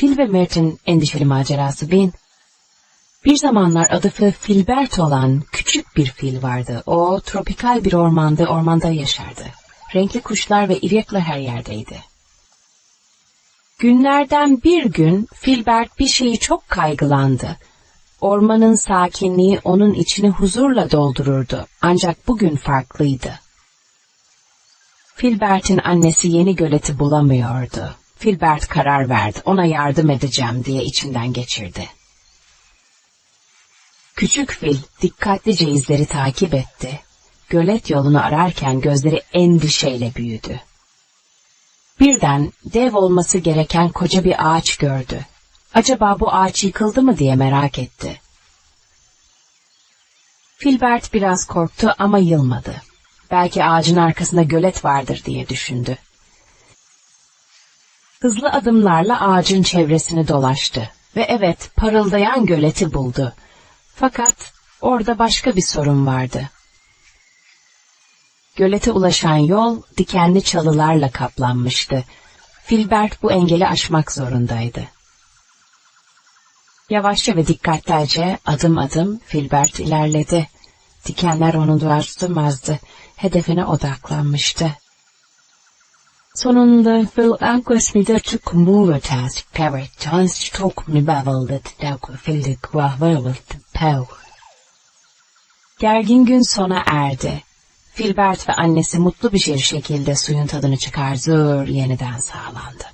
Fil ve Mert'in endişeli macerası bin. Bir zamanlar adı Filbert olan küçük bir fil vardı. O tropikal bir ormanda ormanda yaşardı. Renkli kuşlar ve irekler her yerdeydi. Günlerden bir gün Filbert bir şeyi çok kaygılandı. Ormanın sakinliği onun içini huzurla doldururdu. Ancak bugün farklıydı. Filbert'in annesi yeni göleti bulamıyordu. Filbert karar verdi, ona yardım edeceğim diye içinden geçirdi. Küçük fil dikkatlice izleri takip etti. Gölet yolunu ararken gözleri endişeyle büyüdü. Birden dev olması gereken koca bir ağaç gördü. Acaba bu ağaç yıkıldı mı diye merak etti. Filbert biraz korktu ama yılmadı. Belki ağacın arkasında gölet vardır diye düşündü. Hızlı adımlarla ağacın çevresini dolaştı ve evet parıldayan göleti buldu. Fakat orada başka bir sorun vardı. Gölete ulaşan yol dikenli çalılarla kaplanmıştı. Filbert bu engeli aşmak zorundaydı. Yavaşça ve dikkatlice adım adım Filbert ilerledi. Dikenler onu duvar tutamazdı. Hedefine odaklanmıştı. Sonunda Phil ankosmide çık muvetas pevet tans çok mibavaldet davku fildik vahvavat pev. Gergin gün sona erdi. Filbert ve annesi mutlu bir şekilde suyun tadını çıkardı, yeniden sağlandı.